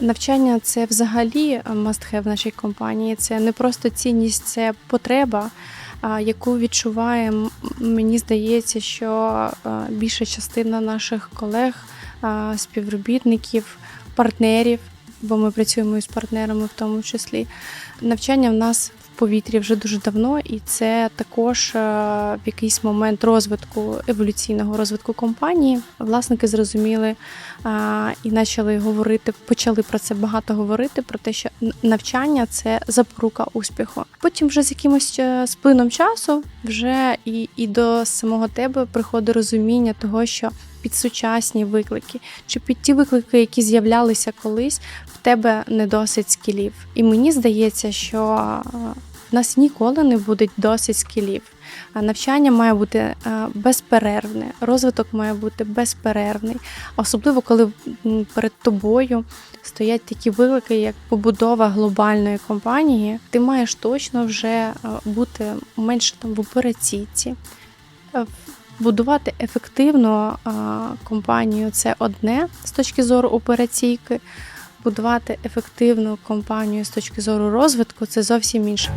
Навчання це взагалі must-have в нашій компанії. Це не просто цінність, це потреба, яку відчуває, мені здається, що більша частина наших колег, співробітників, партнерів, бо ми працюємо із партнерами в тому числі. Навчання в нас повітрі вже дуже давно, і це також е, в якийсь момент розвитку еволюційного розвитку компанії. Власники зрозуміли і почали говорити, почали про це багато говорити, про те, що навчання це запорука успіху. Потім, вже з якимось е, сплином часу, вже і, і до самого тебе приходить розуміння того, що під сучасні виклики, чи під ті виклики, які з'являлися колись, в тебе не досить скілів. І мені здається, що е, в нас ніколи не буде досить скілів. Навчання має бути е, безперервне, розвиток має бути безперервний, особливо коли перед тобою стоять такі виклики, як побудова глобальної компанії. Ти маєш точно вже е, бути менше там в операційці. Е, Будувати ефективну е, компанію це одне з точки зору операційки. Будувати ефективну компанію з точки зору розвитку це зовсім інше.